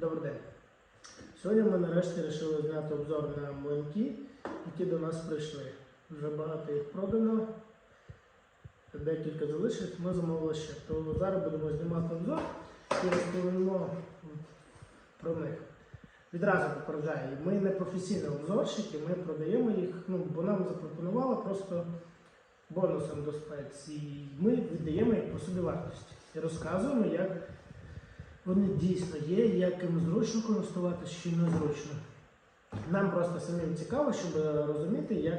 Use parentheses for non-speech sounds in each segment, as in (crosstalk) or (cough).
Добрий день. Сьогодні ми нарешті вирішили зняти обзор на млинки, які до нас прийшли. Вже багато їх продано, декілька залишилось, ми замовили ще. То зараз будемо знімати обзор і розповімо про них. Відразу попереджаю, ми не професійні обзорщики, ми продаємо їх, ну, бо нам запропонували просто бонусом до спеції. Ми віддаємо їх по собі вартості і розказуємо, як вони дійсно є, як їм зручно користуватися чи незручно. Нам просто самим цікаво, щоб розуміти, як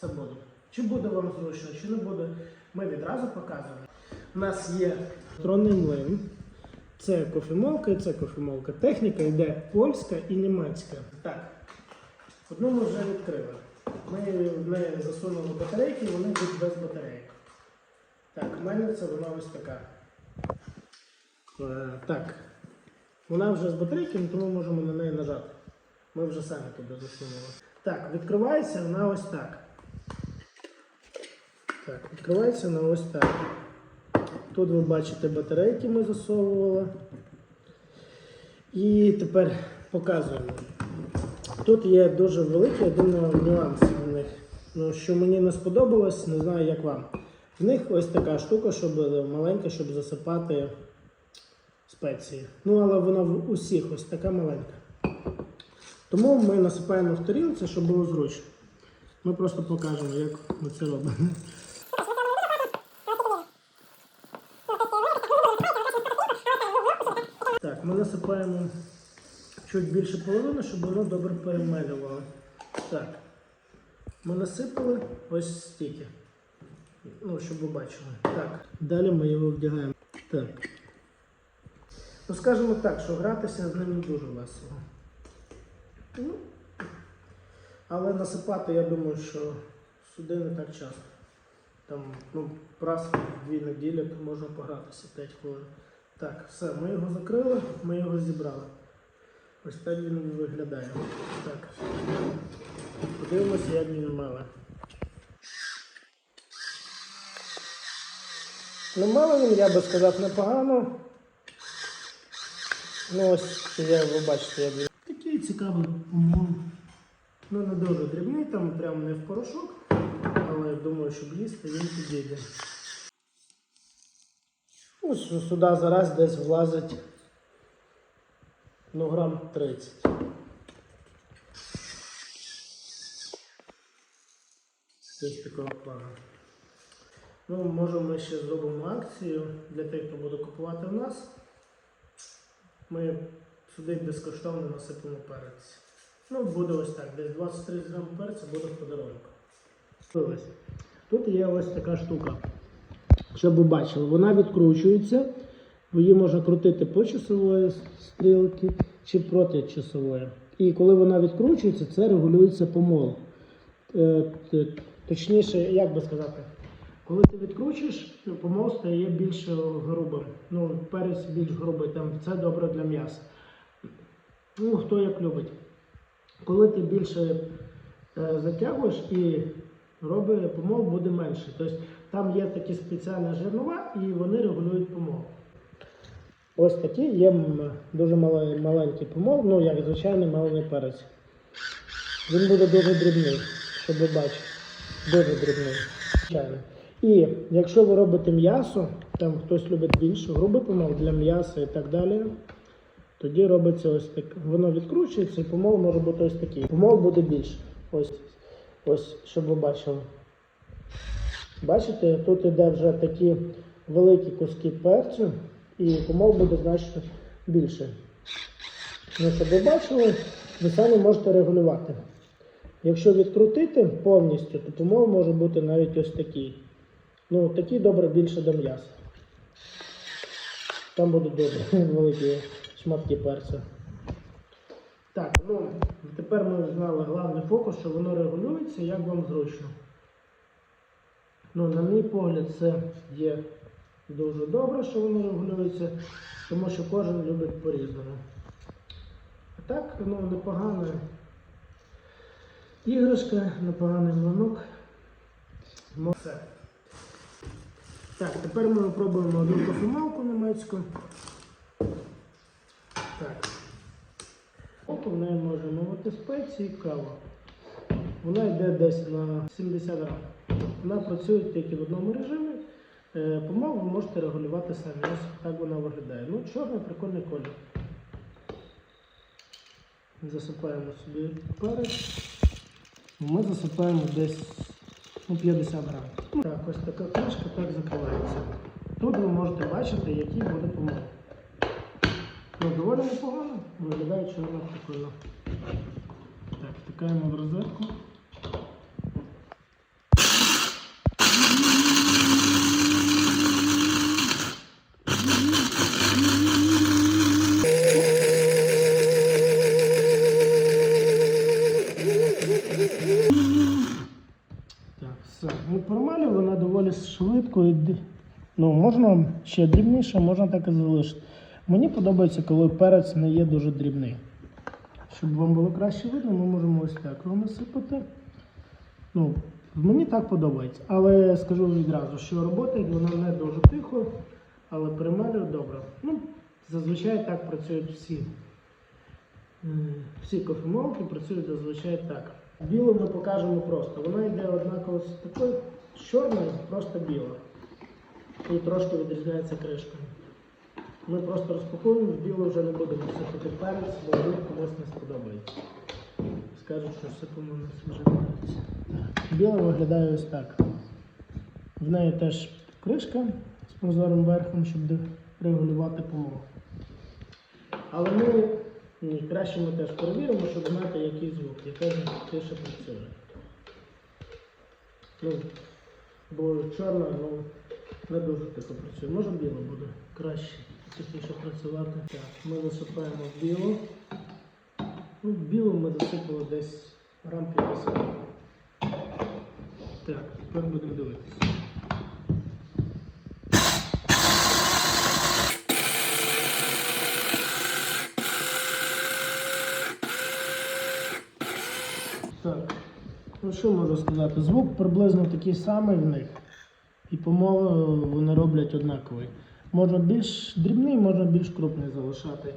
це буде. Чи буде вам зручно, чи не буде, ми відразу показуємо. У нас є електронний млин, це кофемолка і це кофемолка. Техніка йде польська і німецька. Так, одну ми вже відкрили. Ми в неї засунули батарейки, вони йдуть без батарейок. Так, в мене це вона ось така. Е, Так, вона вже з батарейками, тому можемо на неї нажати. Ми вже самі туди засунули. Так, відкривається вона ось так. Так, відкривається вона ось так. Тут ви бачите батарейки ми засовували. І тепер показуємо. Тут є дуже великий один нюанс в них. Ну, що мені не сподобалось, не знаю як вам. В них ось така штука, щоб маленька, щоб засипати спеції. Ну, але вона в усіх ось така маленька. Тому ми насипаємо в тарілці, щоб було зручно. Ми просто покажемо, як ми це робимо. Так, ми насипаємо чуть більше половини, щоб воно добре перемелювало. Так. Ми насипали ось стільки. Ну, щоб ви бачили. Так. Далі ми його вдягаємо. Так. Ну, скажімо так, що гратися з ним не дуже весело. Ну, але насипати, я думаю, що сюди не так часто. Там, ну, раз в дві неділі можна погратися 5 хвилин. Так, все, ми його закрили, ми його зібрали. Ось так він виглядає. Так. Подивимося, як він меле. Ну, меле він, я би сказав, непогано. Ну, ось я, ви бачите, як. Такий цікавий умов. Ну, не дуже дрібний, там прям не в порошок, але я думаю, щоб їсти він підійде. Ну, сю- сюди зараз десь влазить ну, грам 30. Ось такого плану. Ну, може ми ще зробимо акцію для тих, хто буде купувати в нас. Ми сюди безкоштовно насипемо перець. Ну, буде ось так, десь 23 грам перця буде в подарунку. Ось. Тут є ось така штука. Щоб ви бачили, вона відкручується. Її можна крутити по часової стрілки чи проти часової. І коли вона відкручується, це регулюється помол. Е, Точніше, як би сказати, коли ти відкручуєш, помол стає більш грубим. Ну, перець більш грубий, там це добре для м'яса. Ну, хто як любить. Коли ти більше е, затягуєш і робить помол буде менше. Тобто там є такі спеціальні жернова і вони регулюють помол. Ось такі є дуже мале- маленький помол, ну як звичайний маленький перець. Він буде дуже дрібний, щоб ви бачили. Дуже дрібний. Звичайно. І якщо ви робите м'ясо, там хтось любить більш грубий помол для м'яса і так далі, тоді робиться ось так. Воно відкручується і помол може бути ось такий. Помол буде більше. Ось, ось, щоб ви бачили. Бачите, тут іде вже такі великі куски перцю, і помол буде значно більше. Ну, щоб ви бачили, ви самі можете регулювати. Якщо відкрутити повністю, то помол може бути навіть ось такий. Ну, такий добре більше до м'яса. Там будуть добре (laughs) великі шматки перцю. Так, ну тепер ми знали головний фокус, що воно регулюється, як вам зручно. Ну, на мій погляд, це є дуже добре, що воно регулюється, тому що кожен любить по-різному. А так, ну, непогана іграшка, непоганий млинок. Мо- Все. Так, тепер ми пробуємо одну кофемалку німецьку. Так, В неї можемо бути спеції, кава. Вона йде десь на 70 грам. Вона працює тільки в одному режимі. Е, Помалу ви можете регулювати самі. Ось так вона виглядає. Ну, чорний прикольний колір. Засипаємо собі перець. Ми засипаємо десь ну, 50 грам. Так, ось така кришка так закривається. Тут ви можете бачити, які буде помилки. Ну, доволі непогано, виглядає чорно прикольно. Так, втикаємо в розетку. Так, все. Ну, формалі вона доволі швидко ну, можна ще дрібніше, можна так і залишити. Мені подобається, коли перець не є дуже дрібний. Щоб вам було краще видно, ми можемо ось так його насипати. Ну, мені так подобається. Але скажу відразу, що робота вона не дуже тихо, але перемалює добре. Ну, зазвичай так працюють всі. Всі кофемолки працюють зазвичай так. Білу ми покажемо просто. Вона йде однаково з такою з чорною, просто біла. І трошки відрізняється кришкою. Ми просто розпакуємо, білу вже не будемо сипати перець, бо вдруг комусь не сподобається. Скажуть, що сипемо на свіжий перець. Так. Біла виглядає ось так. В неї теж кришка з прозорим верхом, щоб регулювати помогу. Але ми ні, краще ми теж перевіримо, щоб знати, який звук, яка тиша працює. Ну, бо чорна, ну, не дуже тихо працює. Може біло буде краще, тихіше працювати. Так, ми засипаємо в біло. Ну, в білу ми засипали десь грам 50. Так, тепер будемо дивитися. Так, ну що можу сказати? Звук приблизно такий самий в них. І помови вони роблять однаковий. Можна більш дрібний, можна більш крупний залишати.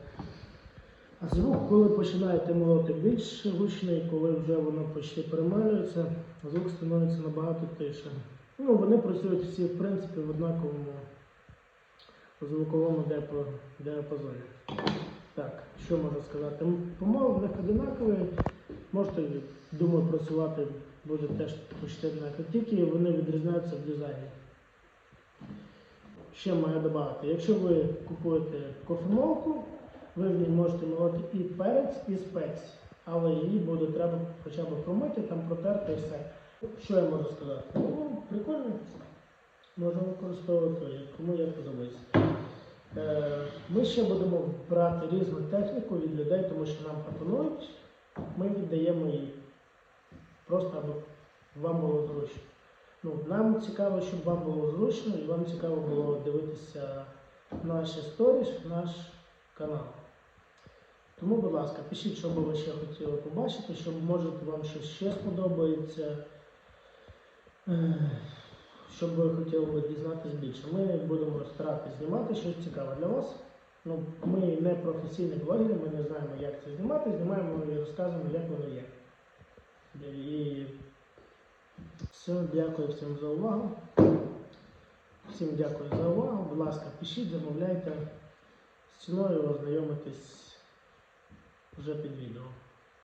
А звук, коли починаєте молоти більш гучний, коли вже воно почти перемалюється, звук становиться набагато тише. Ну, вони працюють всі, в принципі, в однаковому звуковому діапазоні. Так, що можу сказати? М, Помови в них одинакові. Можете, думаю, працювати буде теж почти однаково. Тільки вони відрізняються в дизайні. Ще маю додати. Якщо ви купуєте кофемолку, ви в ній можете молоти і перець, і спеції. Але її буде треба хоча б промити, там протерти і все. Що я можу сказати? Ну, прикольно. Можна використовувати, кому як подобається. Е, Ми ще будемо брати різну техніку від людей, тому що нам пропонують. Ми віддаємо її. Просто аби вам було зручно. Ну, нам цікаво, щоб вам було зручно і вам цікаво було дивитися наші сторіс, наш канал. Тому, будь ласка, пишіть, що би ви ще хотіли побачити, що може вам щось ще сподобається. Е, Що б ви хотіли дізнатися більше. Ми будемо старатися знімати щось цікаве для вас. Ну, ми не професійні блогери, ми не знаємо, як це знімати, знімаємо і розказуємо, як воно є. І все, дякую всім за увагу. Всім дякую за увагу. Будь ласка, пишіть, замовляйте. З ціною ознайомитись вже під відео.